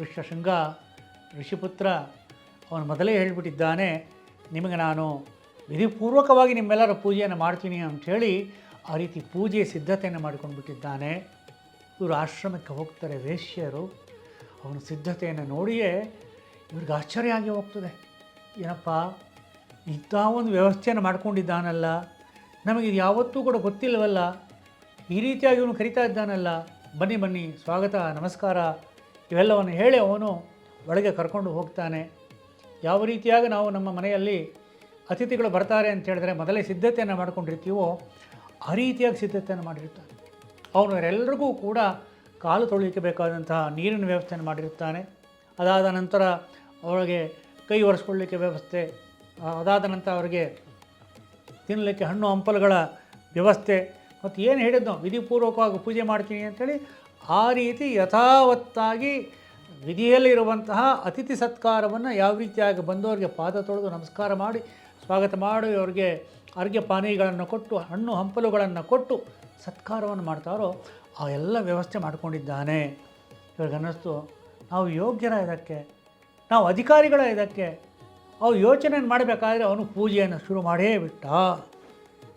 ಋಷ್ಯಶೃಂಗ ಋಷಿಪುತ್ರ ಅವನು ಮೊದಲೇ ಹೇಳಿಬಿಟ್ಟಿದ್ದಾನೆ, ನಿಮಗೆ ನಾನು ವಿಧಿಪೂರ್ವಕವಾಗಿ ನಿಮ್ಮೆಲ್ಲರ ಪೂಜೆಯನ್ನು ಮಾಡ್ತೀನಿ ಅಂಥೇಳಿ ಆ ರೀತಿ ಪೂಜೆ ಸಿದ್ಧತೆಯನ್ನು ಮಾಡಿಕೊಂಡು ಬಿಟ್ಟಿದ್ದಾನೆ ಇವರು ಆಶ್ರಮಕ್ಕೆ ಹೋಗ್ತಾರೆ ವೇಶ್ಯರು. ಅವನ ಸಿದ್ಧತೆಯನ್ನು ನೋಡಿಯೇ ಇವ್ರಿಗೆ ಆಶ್ಚರ್ಯ ಆಗಿ ಹೋಗ್ತದೆ. ಏನಪ್ಪ, ಇಂಥ ಒಂದು ವ್ಯವಸ್ಥೆಯನ್ನು ಮಾಡ್ಕೊಂಡಿದ್ದಾನಲ್ಲ. ನಮಗೆ ಇದು ಯಾವತ್ತೂ ಕೂಡ ಗೊತ್ತಿಲ್ಲವಲ್ಲ. ಈ ರೀತಿಯಾಗಿ ಇವನು ಕರಿತಾ ಇದ್ದಾನಲ್ಲ. ಬನ್ನಿ ಬನ್ನಿ, ಸ್ವಾಗತ, ನಮಸ್ಕಾರ. ಇವೆಲ್ಲವನ್ನು ಹೇಳಿ ಅವನು ಒಳಗೆ ಕರ್ಕೊಂಡು ಹೋಗ್ತಾನೆ. ಯಾವ ರೀತಿಯಾಗಿ ನಾವು ನಮ್ಮ ಮನೆಯಲ್ಲಿ ಅತಿಥಿಗಳು ಬರ್ತಾರೆ ಅಂತ ಹೇಳಿದ್ರೆ ಮೊದಲೇ ಸಿದ್ಧತೆಯನ್ನು ಮಾಡ್ಕೊಂಡಿರ್ತೀವೋ ಆ ರೀತಿಯಾಗಿ ಸಿದ್ಧತೆಯನ್ನು ಮಾಡಿರ್ತಾನೆ. ಅವನು ಅವರೆಲ್ಲರಿಗೂ ಕೂಡ ಕಾಲು ತೊಳಿಲಿಕ್ಕೆ ಬೇಕಾದಂತಹ ನೀರಿನ ವ್ಯವಸ್ಥೆಯನ್ನು ಮಾಡಿರ್ತಾನೆ. ಅದಾದ ನಂತರ ಅವರಿಗೆ ಕೈ ಒರೆಸ್ಕೊಳ್ಳಿಕ್ಕೆ ವ್ಯವಸ್ಥೆ, ಅದಾದ ನಂತರ ಅವರಿಗೆ ತಿನ್ನಲಿಕ್ಕೆ ಹಣ್ಣು ಹಂಪಲುಗಳ ವ್ಯವಸ್ಥೆ ಮತ್ತು ಏನು ಹೇಳಿದ್ನೋ ವಿಧಿಪೂರ್ವಕವಾಗಿ ಪೂಜೆ ಮಾಡ್ತೀನಿ ಅಂಥೇಳಿ ಆ ರೀತಿ ಯಥಾವತ್ತಾಗಿ ವಿಧಿಯಲ್ಲಿರುವಂತಹ ಅತಿಥಿ ಸತ್ಕಾರವನ್ನು ಯಾವ ರೀತಿಯಾಗಿ ಬಂದವರಿಗೆ ಪಾದ ತೊಳೆದು ನಮಸ್ಕಾರ ಮಾಡಿ, ಸ್ವಾಗತ ಮಾಡಿ, ಅವರಿಗೆ ಅರ್ಘ್ಯ ಪಾನೀಯಗಳನ್ನು ಕೊಟ್ಟು, ಹಣ್ಣು ಹಂಪಲುಗಳನ್ನು ಕೊಟ್ಟು ಸತ್ಕಾರವನ್ನು ಮಾಡ್ತಾರೋ ಆ ಎಲ್ಲ ವ್ಯವಸ್ಥೆ ಮಾಡಿಕೊಂಡಿದ್ದಾನೆ. ಅನ್ನಿಸ್ತು, ನಾವು ಯೋಗ್ಯರ ಇದಕ್ಕೆ, ನಾವು ಅಧಿಕಾರಿಗಳ ಇದಕ್ಕೆ ಅವು ಯೋಚನೆಯನ್ನು ಮಾಡಬೇಕಾದ್ರೆ ಅವನು ಪೂಜೆಯನ್ನು ಶುರು ಮಾಡೇ ಬಿಟ್ಟ.